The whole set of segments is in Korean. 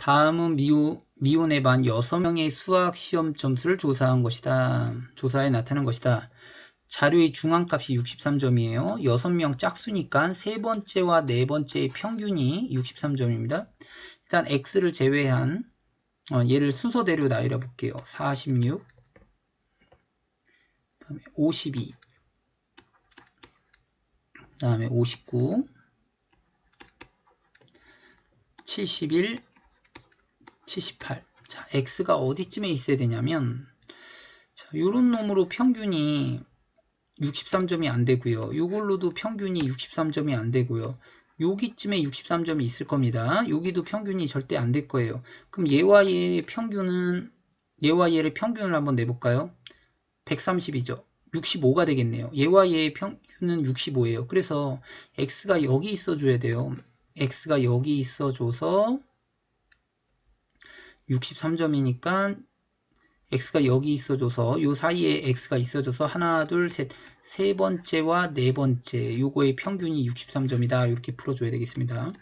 다음은 미오, 미혼의 반 6명의 수학 시험 점수를 조사한 것이다. 조사에 나타난 것이다. 자료의 중앙값이 63점이에요. 6명 짝수니까 세 번째와 네 번째의 평균이 63점입니다. 일단 x를 제외한 어, 얘를 순서대로 나열해 볼게요. 46 그다음에 52 그다음에 59 71 78 자, x가 어디쯤에 있어야 되냐면 자, 요런 놈으로 평균이 63점이 안 되고요. 요걸로도 평균이 63점이 안 되고요. 여기쯤에 63점이 있을 겁니다. 여기도 평균이 절대 안 될 거예요. 그럼 얘와 얘의 평균은 얘와 얘의 평균을 한번 내볼까요? 130이죠. 65가 되겠네요. 얘와 얘의 평균은 65예요. 그래서 x가 여기 있어줘야 돼요. x가 여기 있어줘서 63점이니까 x가 여기 있어줘서 요 사이에 x가 있어줘서 하나 둘셋세 번째와 네 번째 요거의 평균이 63점이다. 이렇게 풀어줘야 되겠습니다.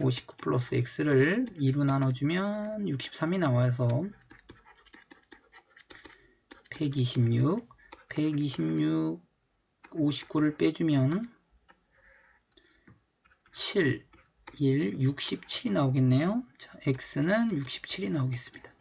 59 플러스 x를 2로 나눠주면 63이 나와서 126 126 59를 빼주면 7 1 67이 나오겠네요. 자 x는 67이 나오겠습니다